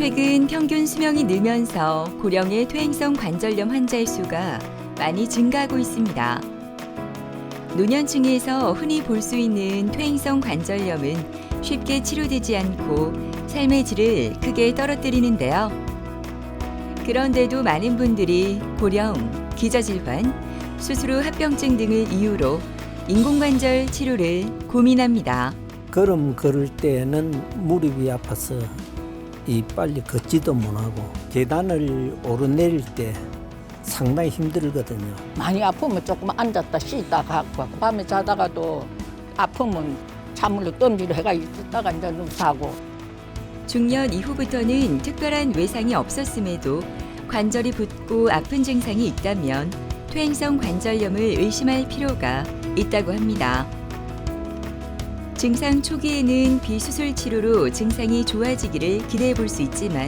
최근 평균 수명이 늘면서 고령의 퇴행성 관절염 환자의 수가 많이 증가하고 있습니다. 노년층에서 흔히 볼 수 있는 퇴행성 관절염은 쉽게 치료되지 않고 삶의 질을 크게 떨어뜨리는데요. 그런데도 많은 분들이 고령, 기저질환, 수술 후 합병증 등을 이유로 인공관절 치료를 고민합니다. 걸음 걸을 때는 무릎이 아파서 이 빨리 걷지도 못하고 계단을 오르내릴 때 상당히 힘들거든요. 많이 아프면 조금 앉았다 쉬다 가고 밤에 자다가도 아프면 찬물로 던지려 해가 있다가 이제 누사고 중년 이후부터는 특별한 외상이 없었음에도 관절이 붓고 아픈 증상이 있다면 퇴행성 관절염을 의심할 필요가 있다고 합니다. 증상 초기에는 비수술 치료로 증상이 좋아지기를 기대해 볼 수 있지만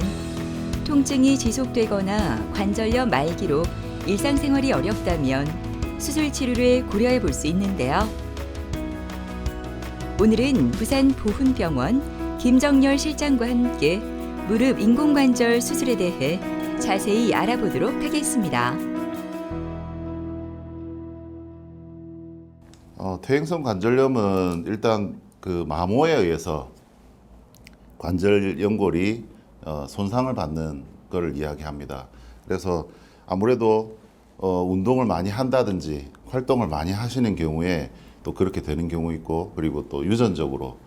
통증이 지속되거나 관절염 말기로 일상생활이 어렵다면 수술 치료를 고려해 볼 수 있는데요. 오늘은 부산 보훈병원 김정열 실장과 함께 무릎 인공관절 수술에 대해 자세히 알아보도록 하겠습니다. 퇴행성 관절염은 일단 그 마모에 의해서 관절 연골이 어, 손상을 받는 것을 이야기합니다. 그래서 아무래도 어, 운동을 많이 한다든지 활동을 많이 하시는 경우에 또 그렇게 되는 경우 있고 그리고 또 유전적으로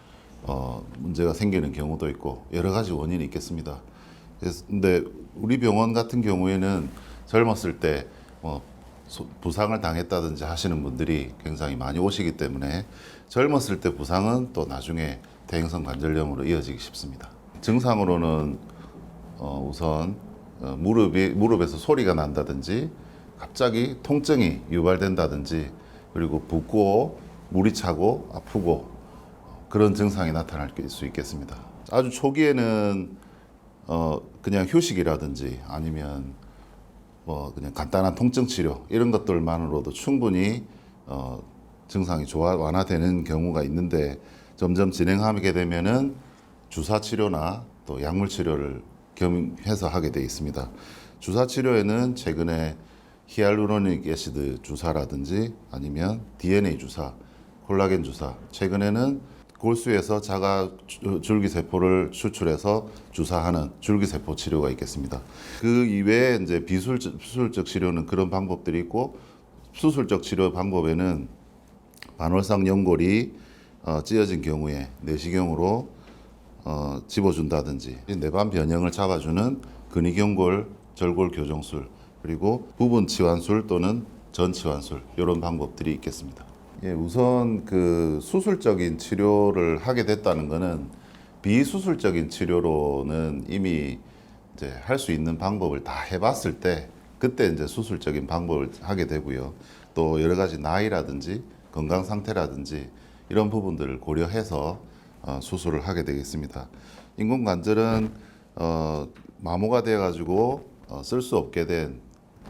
어, 문제가 생기는 경우도 있고 여러 가지 원인이 있겠습니다. 그래서 근데 우리 병원 같은 경우에는 젊었을 때 뭐, 소- 부상을 당했다든지 하시는 분들이 굉장히 많이 오시기 때문에 젊었을 때 부상은 또 나중에 퇴행성 관절염으로 이어지기 쉽습니다. 증상으로는 어, 우선 어, 무릎이 무릎에서 소리가 난다든지 갑자기 통증이 유발된다든지 그리고 붓고 물이 차고 아프고 그런 증상이 나타날 수 있겠습니다. 아주 초기에는 어 그냥 휴식이라든지 아니면 뭐 그냥 간단한 통증 치료 이런 것들만으로도 충분히 어 증상이 좋아 완화되는 경우가 있는데 점점 진행하게 되면은 주사 치료나 또 약물 치료를 겸해서 하게 돼 있습니다. 주사 치료에는 최근에 히알루로닉 애시드 주사라든지 아니면 DNA 주사, 콜라겐 주사, 최근에는 골수에서 자가 주- 줄기세포를 추출해서 주사하는 줄기세포 치료가 있겠습니다. 그 이외에 이제 수술적 치료는 그런 방법들이 있고 수술적 치료 방법에는 반월상 연골이 어, 찢어진 경우에 내시경으로 어, 집어준다든지 내반 변형을 잡아주는 근위경골 절골 교정술 그리고 부분 치환술 또는 전 치환술 이런 방법들이 있겠습니다. 예, 우선 그 수술적인 치료를 하게 됐다는 것은 비수술적인 치료로는 이미 이제 할 수 있는 방법을 다 해봤을 때 그때 이제 수술적인 방법을 하게 되고요. 또 여러 가지 나이라든지 건강 상태라든지 이런 부분들을 고려해서 어, 수술을 하게 되겠습니다. 인공 관절은 어, 마모가 되어가지고 어, 쓸 수 없게 된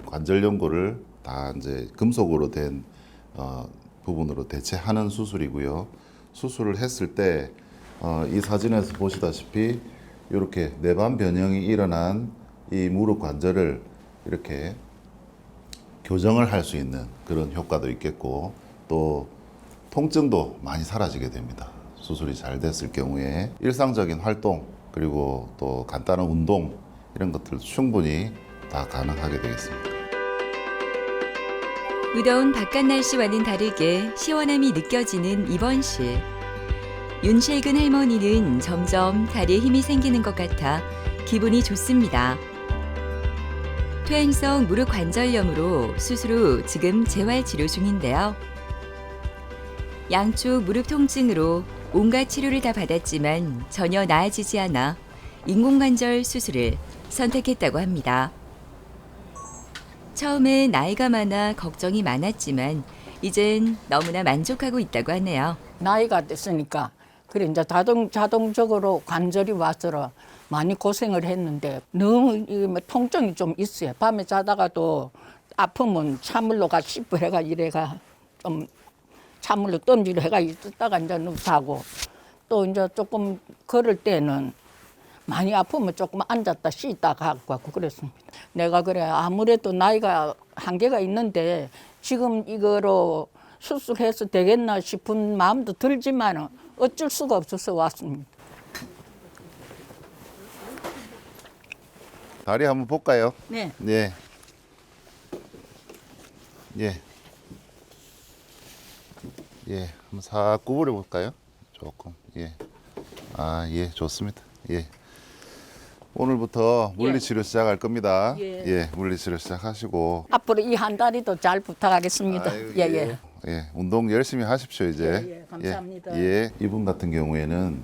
관절 연골을 다 이제 금속으로 된 어, 부분으로 대체하는 수술이고요. 수술을 했을 때 어, 이 사진에서 보시다시피 이렇게 내반 변형이 일어난 이 무릎 관절을 이렇게 교정을 할 수 있는 그런 효과도 있겠고 또 통증도 많이 사라지게 됩니다. 수술이 잘 됐을 경우에 일상적인 활동 그리고 또 간단한 운동 이런 것들 충분히 다 가능하게 되겠습니다. 무더운 바깥 날씨와는 다르게 시원함이 느껴지는 이번 시. 윤실근 할머니는 점점 다리에 힘이 생기는 것 같아 기분이 좋습니다. 퇴행성 무릎 관절염으로 수술 후 지금 재활 치료 중인데요. 양쪽 무릎 통증으로 온갖 치료를 다 받았지만 전혀 나아지지 않아 인공관절 수술을 선택했다고 합니다. 처음에 나이가 많아 걱정이 많았지만 이젠 너무나 만족하고 있다고 하네요. 나이가 됐으니까 그래 이제 자동 자동적으로 관절이 와서 많이 고생을 했는데 너무 이뭐 통증이 좀 있어요. 밤에 자다가도 아프면 찬물로 가 씻고 해가 이래가 좀 찬물로 던지려 해가 있다가 이제 누사고 또 이제 조금 걸을 때는 많이 아프면 조금 앉았다 쉬다 가고 그랬습니다. 내가 그래 아무래도 나이가 한계가 있는데 지금 이거로 수술해서 되겠나 싶은 마음도 들지만 어쩔 수가 없어서 왔습니다. 다리 한번 볼까요? 네. 예. 예. 예. 한번 싹 구부려 볼까요? 조금. 예. 아, 예. 좋습니다. 예. 오늘부터 물리치료 시작할 겁니다. 예. 예. 물리치료 시작하시고 앞으로 이한 다리도 잘 부탁하겠습니다. 아유, 예, 예. 예, 운동 열심히 하십시오 이제. 예, 예, 감사합니다. 예, 예. 이분 같은 경우에는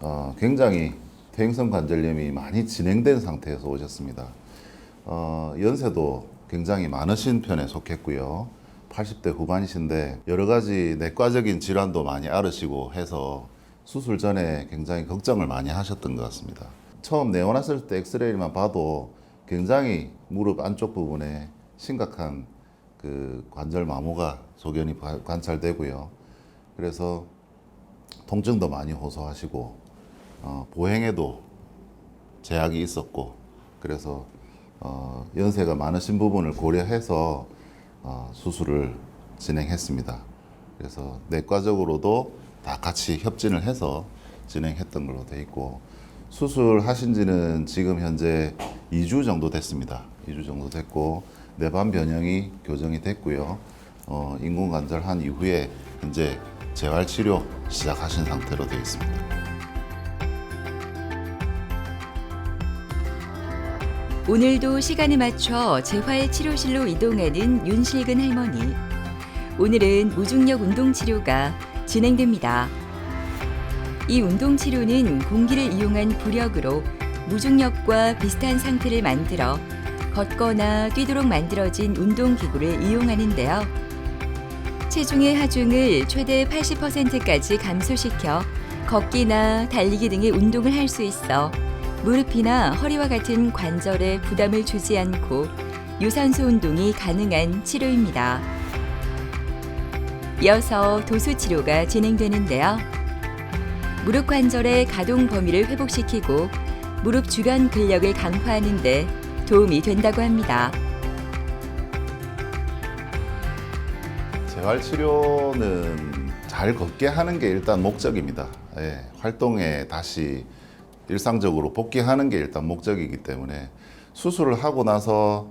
어, 굉장히 퇴행성 관절염이 많이 진행된 상태에서 오셨습니다. 어, 연세도 굉장히 많으신 편에 속했고요. 80대 후반이신데 여러 가지 내과적인 질환도 많이 앓으시고 해서 수술 전에 굉장히 걱정을 많이 하셨던 것 같습니다. 처음 내원했을 때 엑스레이만 봐도 굉장히 무릎 안쪽 부분에 심각한 그 관절 마모가 소견이 바- 관찰되고요. 그래서 통증도 많이 호소하시고 어, 보행에도 제약이 있었고 그래서 어, 연세가 많으신 부분을 고려해서 어, 수술을 진행했습니다. 그래서 내과적으로도 다 같이 협진을 해서 진행했던 걸로 돼 있고 수술하신 지는 지금 현재 2주 정도 됐습니다. 2주 정도 됐고 내반 변형이 교정이 됐고요. 어, 인공관절 한 이후에 현재 재활 치료 시작하신 상태로 되어 있습니다. 오늘도 시간에 맞춰 재활 치료실로 이동하는 윤실근 할머니. 오늘은 무중력 운동 치료가 진행됩니다. 이 운동 치료는 공기를 이용한 부력으로 무중력과 비슷한 상태를 만들어 걷거나 뛰도록 만들어진 운동 기구를 이용하는데요. 체중의 하중을 최대 80%까지 감소시켜 걷기나 달리기 등의 운동을 할 수 있어 무릎이나 허리와 같은 관절에 부담을 주지 않고 유산소 운동이 가능한 치료입니다. 이어서 도수 치료가 진행되는데요. 무릎 관절의 가동 범위를 회복시키고 무릎 주변 근력을 강화하는 데 도움이 된다고 합니다. 재활 치료는 잘 걷게 하는 게 일단 목적입니다. 예, 활동에 다시 일상적으로 복귀하는 게 일단 목적이기 때문에 수술을 하고 나서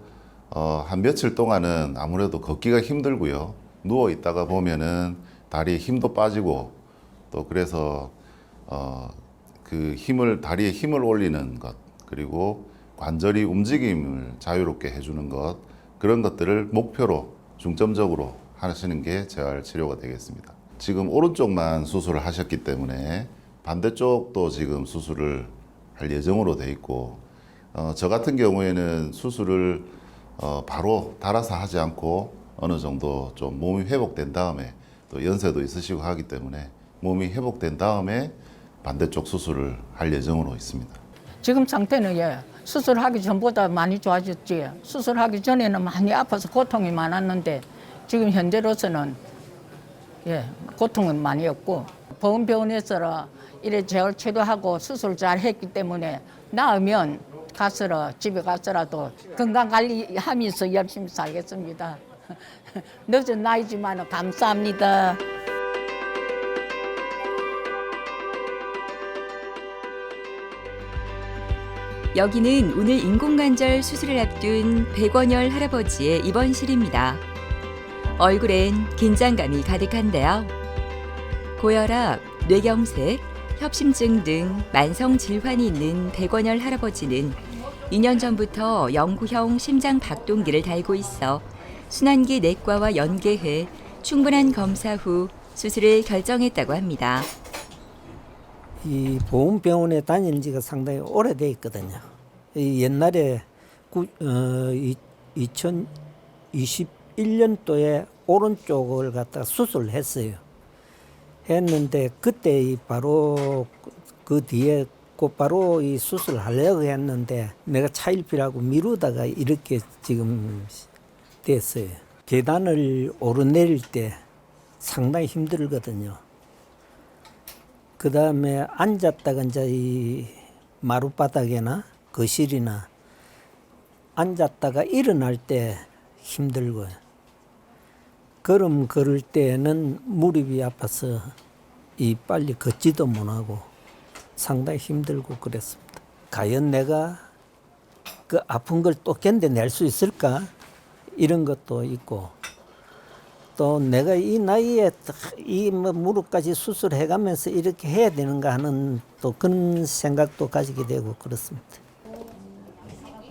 어, 한 며칠 동안은 아무래도 걷기가 힘들고요. 누워 있다가 보면은 다리에 힘도 빠지고 또 그래서 어, 그 힘을 다리에 힘을 올리는 것 그리고 관절이 움직임을 자유롭게 해주는 것 그런 것들을 목표로 중점적으로 하시는 게 재활 치료가 되겠습니다. 지금 오른쪽만 수술을 하셨기 때문에 반대쪽도 지금 수술을 할 예정으로 돼 있고 어, 저 같은 경우에는 수술을 어, 바로 달아서 하지 않고 어느 정도 좀 몸이 회복된 다음에 또 연세도 있으시고 하기 때문에 몸이 회복된 다음에 반대쪽 수술을 할 예정으로 있습니다. 지금 상태는 예, 수술하기 전보다 많이 좋아졌지. 수술하기 전에는 많이 아파서 고통이 많았는데 지금 현재로서는 예, 고통은 많이 없고 보건병원에서 이래 재활 치료하고 수술 잘 했기 때문에 나으면 가서라 집에 가서라도 건강 관리하면서 열심히 살겠습니다. 늦은 나이지만 감사합니다. 여기는 오늘 인공관절 수술을 앞둔 백원열 할아버지의 입원실입니다. 얼굴엔 긴장감이 가득한데요. 고혈압, 뇌경색, 협심증 등 만성 질환이 있는 백원열 할아버지는 2년 전부터 영구형 심장 박동기를 달고 있어 순환기 내과와 연계해 충분한 검사 후 수술을 결정했다고 합니다. 이 보훈병원에 다니는 지가 상당히 오래돼 있거든요. 이 옛날에 구, 어, 이, 2021년도에 오른쪽을 갖다 수술을 했어요. 했는데 그때 이 바로 그- 그 뒤에 곧바로 이 수술을 하려고 했는데 내가 차일피라고 미루다가 이렇게 지금 됐어요. 계단을 오르내릴 때 상당히 힘들거든요. 그 다음에 앉았다가 이제 이 마룻바닥이나 거실이나 앉았다가 일어날 때 힘들고요. 걸음 걸을 때는 무릎이 아파서 이 빨리 걷지도 못하고 상당히 힘들고 그랬습니다. 과연 내가 그 아픈 걸 또 견뎌낼 수 있을까? 이런 것도 있고 또 내가 이 나이에 이뭐 무릎까지 수술해가면서 이렇게 해야 되는가 하는 또 그런 생각도 가지게 되고 그렇습니다.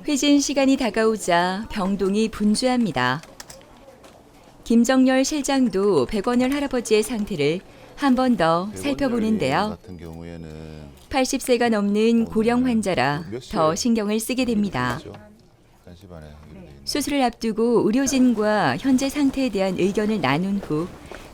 회진 시간이 다가오자 병동이 분주합니다. 김정열 실장도 백원열 할아버지의 상태를 한 번 더 살펴보는데요. 같은 경우에는 80세가 넘는 고령 환자라 더 신경을 쓰게 됩니다. 1시 반에 이렇게 있는 수술을 앞두고 의료진과 현재 상태에 대한 의견을 나눈 후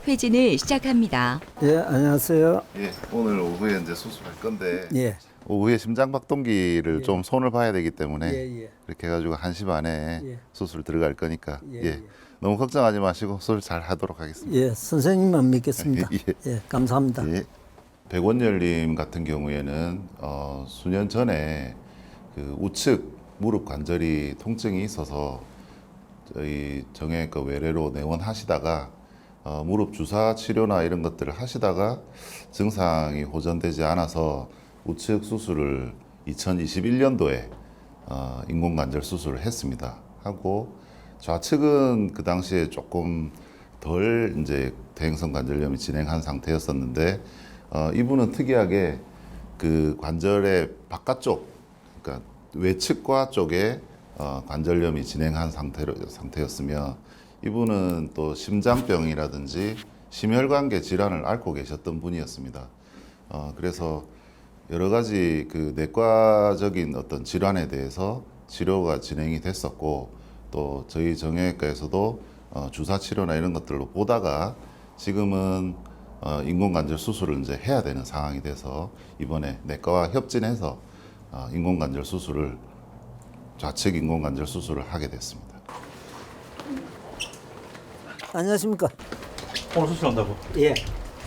회진을 시작합니다. 예, 안녕하세요. 예, 오늘 오후에 이제 수술할 건데 예. 오후에 심장 박동기를 좀 손을 봐야 되기 때문에 예, 예. 이렇게 해가지고 1시 반에 예. 수술 들어갈 거니까 예, 예, 예. 너무 걱정하지 마시고 수술 잘 하도록 하겠습니다. 예, 선생님만 믿겠습니다. 예. 예, 감사합니다. 예. 백원열님 같은 경우에는 어, 수년 전에 그 우측 무릎 관절이 통증이 있어서 저희 정형외과 외래로 내원하시다가 어, 무릎 주사 치료나 이런 것들을 하시다가 증상이 호전되지 않아서 우측 수술을 2021년도에 어, 인공관절 수술을 했습니다. 하고 좌측은 그 당시에 조금 덜 이제 대행성 관절염이 진행한 상태였었는데 어, 이분은 특이하게 그 관절의 바깥쪽, 그러니까 외측과 쪽에 어, 관절염이 진행한 상태로, 상태였으며 이분은 또 심장병이라든지 심혈관계 질환을 앓고 계셨던 분이었습니다. 어, 그래서 여러 가지 그 내과적인 어떤 질환에 대해서 치료가 진행이 됐었고 또 저희 정형외과에서도 어, 주사 치료나 이런 것들로 보다가 지금은 어, 인공관절 수술을 이제 해야 되는 상황이 돼서 이번에 내과와 협진해서 어, 인공관절 수술을 좌측 인공관절 수술을 하게 됐습니다. 안녕하십니까? 오늘 수술한다고. 예.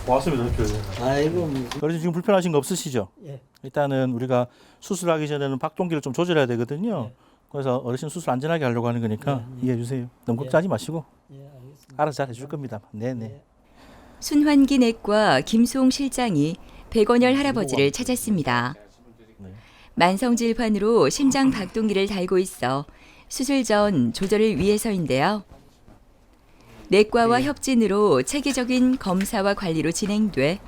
고맙습니다. 대표. 아이고, 뭐, 어르신 지금 불편하신 거 없으시죠? 예. 일단은 우리가 수술하기 전에는 박동기를 좀 조절해야 되거든요. 그래서 어르신 수술 안전하게 하려고 하는 거니까 이해해 주세요. 너무 걱정하지 마시고 예, 알겠습니다. 알아서 잘 해줄 겁니다. 네네. 순환기 내과 김송 실장이 백원열 할아버지를 찾았습니다. 만성 질환으로 심장 박동기를 달고 있어 수술 전 조절을 위해서인데요. 내과와 협진으로 체계적인 검사와 관리로 진행돼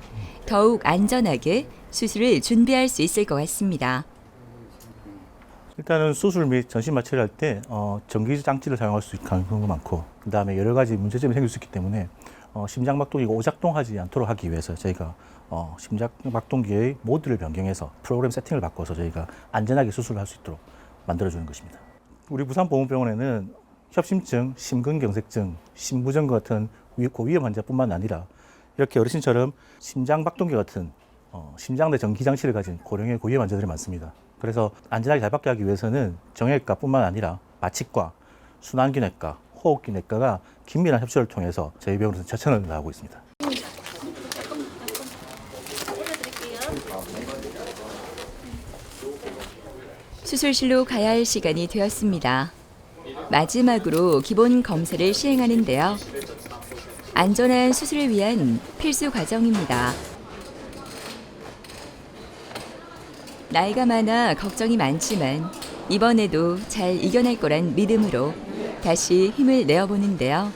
더욱 안전하게 수술을 준비할 수 있을 것 같습니다. 일단은 수술 및 전신 마취를 할때 어, 전기 장치를 사용할 수 있는 가능성도 많고 그 다음에 여러 가지 문제점이 생길 수 있기 때문에 어, 심장 박동기가 오작동하지 않도록 하기 위해서 저희가 어, 심장 박동기의 모드를 변경해서 프로그램 세팅을 바꿔서 저희가 안전하게 수술을 할 수 있도록 만들어주는 것입니다. 우리 부산보건병원에는 협심증, 심근경색증, 심부전 같은 위- 고위험 환자뿐만 아니라 이렇게 어르신처럼 심장 박동기 같은 어, 심장 내 전기 장치를 가진 고령의 고위험 환자들이 많습니다. 그래서 안전하게 잘 받게 하기 위해서는 정형외과뿐만 아니라 마취과, 순환기내과, 호흡기 내과가 긴밀한 협조를 통해서 저희 병원에서 최선을 다하고 있습니다. 수술실로 가야 할 시간이 되었습니다. 마지막으로 기본 검사를 시행하는데요. 안전한 수술을 위한 필수 과정입니다. 나이가 많아 걱정이 많지만 이번에도 잘 이겨낼 거란 믿음으로 다시 힘을 내어보는데요.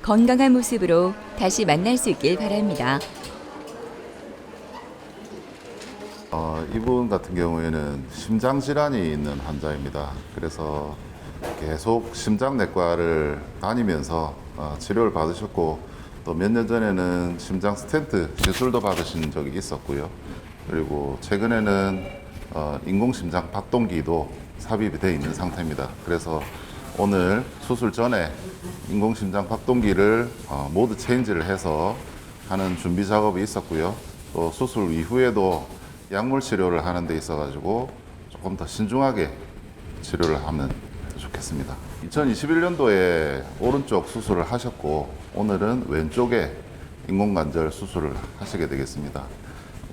건강한 모습으로 다시 만날 수 있길 바랍니다. 어, 이분 같은 경우에는 심장 질환이 있는 환자입니다. 그래서 계속 심장내과를 다니면서 어, 치료를 받으셨고 또 몇 년 전에는 심장 스텐트 시술도 받으신 적이 있었고요. 그리고 최근에는 어, 인공심장 박동기도 삽입이 되어 있는 상태입니다. 그래서 오늘 수술 전에 인공심장 박동기를 어, 모두 체인지를 해서 하는 준비 작업이 있었고요. 또 수술 이후에도 약물 치료를 하는 데 있어 가지고 조금 더 신중하게 치료를 하면 좋겠습니다. 2021년도에 오른쪽 수술을 하셨고 오늘은 왼쪽에 인공관절 수술을 하시게 되겠습니다.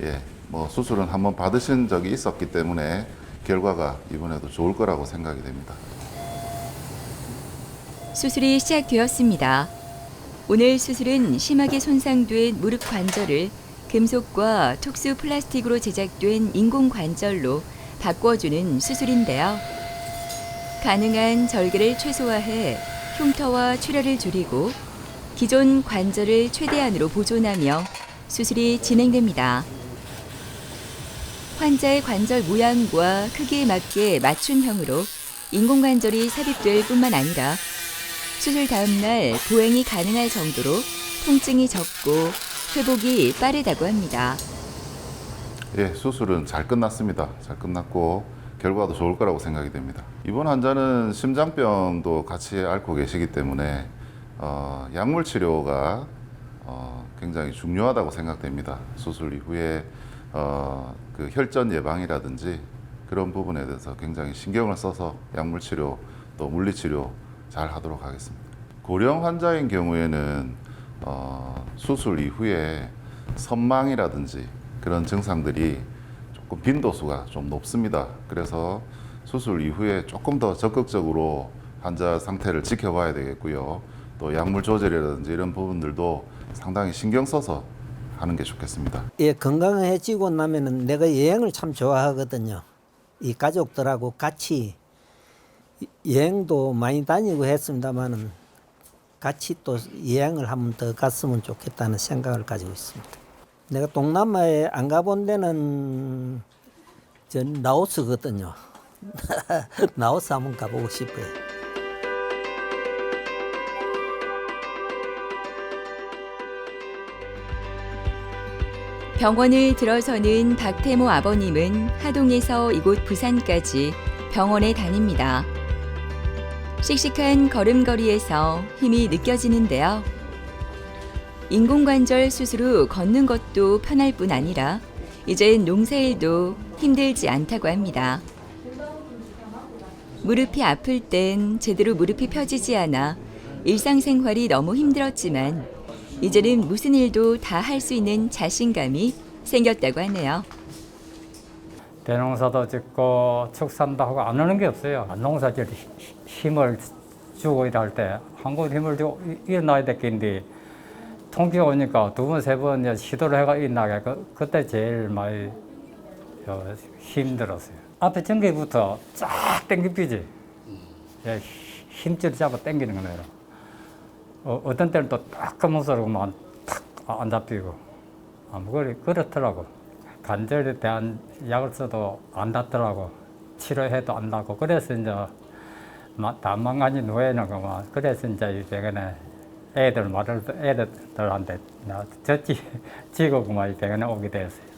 예, 뭐 수술은 한번 받으신 적이 있었기 때문에 결과가 이번에도 좋을 거라고 생각이 됩니다. 수술이 시작되었습니다. 오늘 수술은 심하게 손상된 무릎 관절을 금속과 특수 플라스틱으로 제작된 인공 관절로 바꿔주는 수술인데요. 가능한 절개를 최소화해 흉터와 출혈을 줄이고 기존 관절을 최대한으로 보존하며 수술이 진행됩니다. 환자의 관절 모양과 크기에 맞게 맞춤형으로 인공관절이 삽입될 뿐만 아니라 수술 다음 날 보행이 가능할 정도로 통증이 적고 회복이 빠르다고 합니다. 예, 수술은 잘 끝났습니다. 잘 끝났고 결과도 좋을 거라고 생각이 됩니다. 이번 환자는 심장병도 같이 앓고 계시기 때문에 어, 약물 치료가 어, 굉장히 중요하다고 생각됩니다. 수술 이후에 어, 그 혈전 예방이라든지 그런 부분에 대해서 굉장히 신경을 써서 약물 치료 또 물리 치료 잘 하도록 하겠습니다. 고령 환자인 경우에는 어, 수술 이후에 선망이라든지 그런 증상들이 조금 빈도수가 좀 높습니다. 그래서 수술 이후에 조금 더 적극적으로 환자 상태를 지켜봐야 되겠고요. 또 약물 조절이라든지 이런 부분들도 상당히 신경 써서 하는 게 좋겠습니다. 예, 건강해지고 나면은 내가 여행을 참 좋아하거든요. 이 가족들하고 같이 여행도 많이 다니고 했습니다만은 같이 또 여행을 한번 더 갔으면 좋겠다는 생각을 가지고 있습니다. 내가 동남아에 안 가본 데는 저 라오스거든요. 라오스 한번 가보고 싶어요. 병원을 들어서는 박태모 아버님은 하동에서 이곳 부산까지 병원에 다닙니다. 씩씩한 걸음걸이에서 힘이 느껴지는데요. 인공관절 수술 후 걷는 것도 편할 뿐 아니라 이젠 농사일도 힘들지 않다고 합니다. 무릎이 아플 땐 제대로 무릎이 펴지지 않아 일상생활이 너무 힘들었지만 이제는 무슨 일도 다 할 수 있는 자신감이 생겼다고 하네요. 대농사도 짓고 축산도 하고 안 하는 게 없어요. 농사 질 히- 힘을 주고 일할 때 한국 힘을 주고 이- 일어나야 될텐데 통계 오니까 두 번 세 번 시도를 해가 일어나게 그, 그때 제일 많이 어, 힘들었어요. 앞에 전기부터 쫙 당기피지. 예, 힘줄 잡아 당기는 거네요. 어, 어떤 때는 또 따끔하서만 탁안 잡히고 아무 그리 그렇더라고. 관절에 대한 약을 써도 안 낫더라고. 치료해도 안 나고 그래서 이제 마- 다 망가진 후에는 그만 그래서 이제 이 병원에 애들 말을 애들한테 나 젖지 지고 그만 이 병원에 오게 되었어요.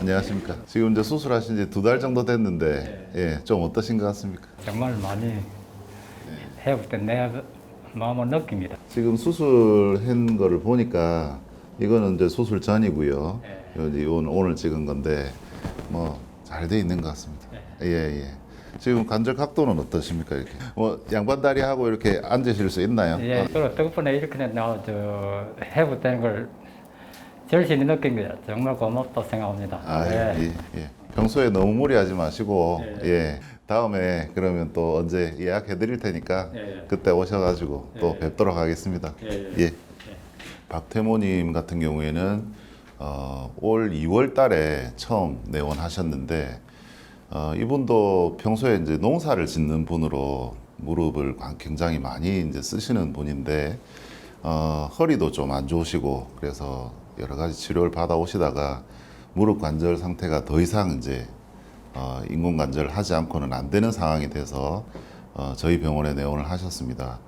안녕하십니까. 지금 이제 수술하신 지 두 달 정도 됐는데 예, 좀 어떠신 것 같습니까? 정말 많이 해볼 때 내 마음을 느낍니다. 지금 수술한 거를 보니까 이거는 이제 수술 전이고요. 여기 오늘, 오늘 찍은 건데 뭐 잘 돼 있는 것 같습니다. 예 예. 지금 관절 각도는 어떠십니까 이렇게? 뭐 양반 다리 하고 이렇게 앉으실 수 있나요? 예, 그리고 덕분에 이렇게 나저 해볼 때는 걸 절실히 느낀 거예요. 정말 고맙다 생각합니다. 아, 예. 예, 예. 평소에 너무 무리하지 마시고 예. 다음에 그러면 또 언제 예약해 드릴 테니까 예. 그때 오셔가지고 또 예. 뵙도록 하겠습니다. 예. 예. 박태모님 같은 경우에는 어, 올 2월 달에 처음 내원하셨는데 어, 이분도 평소에 이제 농사를 짓는 분으로 무릎을 굉장히 많이 이제 쓰시는 분인데 어, 허리도 좀 안 좋으시고 그래서 여러 가지 치료를 받아 오시다가 무릎 관절 상태가 더 이상 이제 어, 인공 관절 하지 않고는 안 되는 상황이 돼서 어, 저희 병원에 내원을 하셨습니다.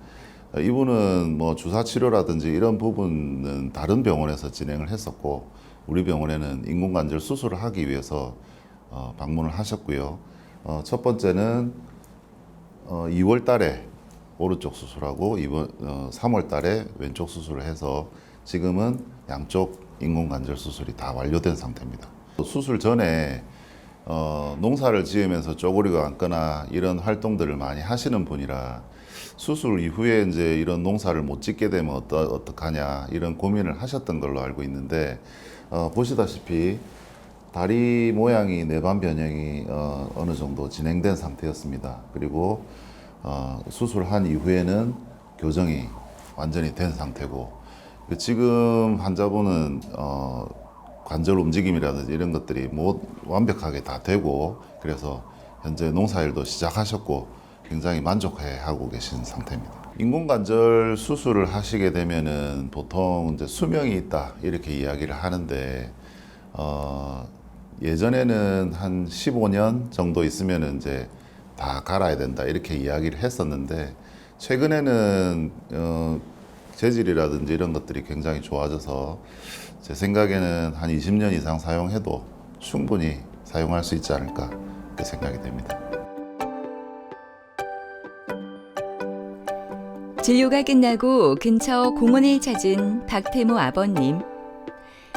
어, 이분은 뭐 주사 치료라든지 이런 부분은 다른 병원에서 진행을 했었고 우리 병원에는 인공 관절 수술을 하기 위해서 어, 방문을 하셨고요. 어, 첫 번째는 어, 2월 달에 오른쪽 수술하고 이번 어, 3월 달에 왼쪽 수술을 해서 지금은 양쪽 인공관절 수술이 다 완료된 상태입니다. 수술 전에 어, 농사를 지으면서 쪼그리고 앉거나 이런 활동들을 많이 하시는 분이라 수술 이후에 이제 이런 농사를 못 짓게 되면 어떠, 어떡하냐 이런 고민을 하셨던 걸로 알고 있는데 어, 보시다시피 다리 모양이 내반 변형이 어, 어느 정도 진행된 상태였습니다. 그리고 어, 수술한 이후에는 교정이 완전히 된 상태고 그 지금 환자분은 어, 관절 움직임이라든지 이런 것들이 못 완벽하게 다 되고 그래서 현재 농사일도 시작하셨고 굉장히 만족해 하고 계신 상태입니다. 인공관절 수술을 하시게 되면은 보통 이제 수명이 있다 이렇게 이야기를 하는데 어, 예전에는 한 15년 정도 있으면 이제 다 갈아야 된다 이렇게 이야기를 했었는데 최근에는 어, 재질이라든지 이런 것들이 굉장히 좋아져서 제 생각에는 한 20년 이상 사용해도 충분히 사용할 수 있지 않을까 그렇게 생각이 됩니다. 진료가 끝나고 근처 공원을 찾은 박태모 아버님.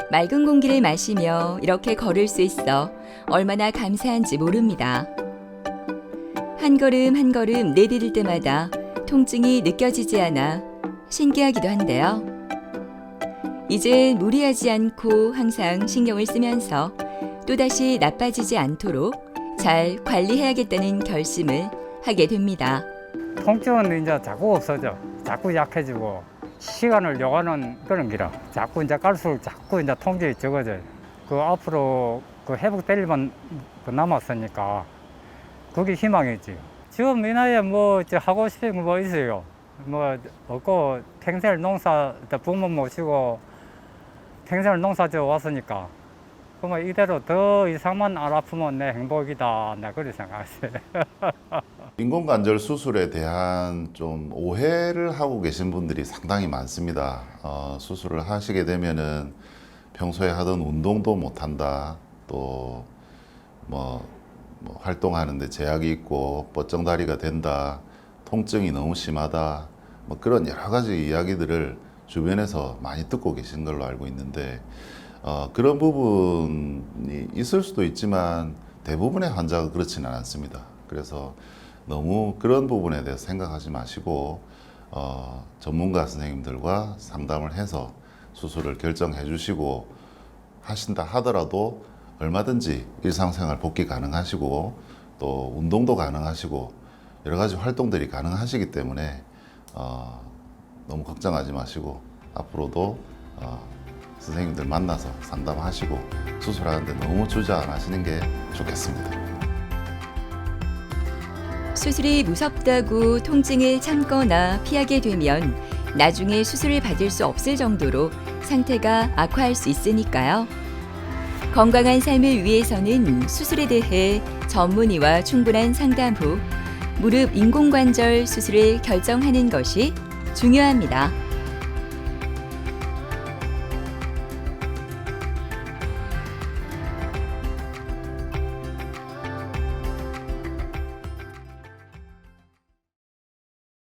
맑은 공기를 마시며 이렇게 걸을 수 있어 얼마나 감사한지 모릅니다. 한 걸음 한 걸음 내디딜 때마다 통증이 느껴지지 않아 신기하기도 한데요. 이제 무리하지 않고 항상 신경을 쓰면서 또다시 나빠지지 않도록 잘 관리해야겠다는 결심을 하게 됩니다. 통증은 이제 자꾸 없어져. 자꾸 약해지고 시간을 요하는 그런 기라. 자꾸 이제 갈수록 자꾸 이제 통증이 적어져요. 그 앞으로 그 회복될 일만 그 남았으니까 그게 희망이지. 지금 이 나이에 뭐 하고 싶은 거 뭐 있어요? 뭐 없고 평생을 농사 부모 모시고 평생을 농사 지어 왔으니까 그러면 이대로 더 이상만 안 아프면 내 행복이다. 나 그렇게 생각했어요. 인공관절 수술에 대한 좀 오해를 하고 계신 분들이 상당히 많습니다. 어, 수술을 하시게 되면은 평소에 하던 운동도 못 한다. 또 뭐, 뭐 활동하는데 제약이 있고 뻗정다리가 된다. 통증이 너무 심하다. 뭐 그런 여러 가지 이야기들을 주변에서 많이 듣고 계신 걸로 알고 있는데 어, 그런 부분이 있을 수도 있지만 대부분의 환자가 그렇지는 않습니다. 그래서 너무 그런 부분에 대해서 생각하지 마시고 어, 전문가 선생님들과 상담을 해서 수술을 결정해 주시고 하신다 하더라도 얼마든지 일상생활 복귀 가능하시고 또 운동도 가능하시고 여러 가지 활동들이 가능하시기 때문에 어, 너무 걱정하지 마시고 앞으로도 어, 선생님들 만나서 상담하시고 수술하는데 너무 주저 안 하시는 게 좋겠습니다. 수술이 무섭다고 통증을 참거나 피하게 되면 나중에 수술을 받을 수 없을 정도로 상태가 악화할 수 있으니까요. 건강한 삶을 위해서는 수술에 대해 전문의와 충분한 상담 후 무릎 인공관절 수술을 결정하는 것이 중요합니다.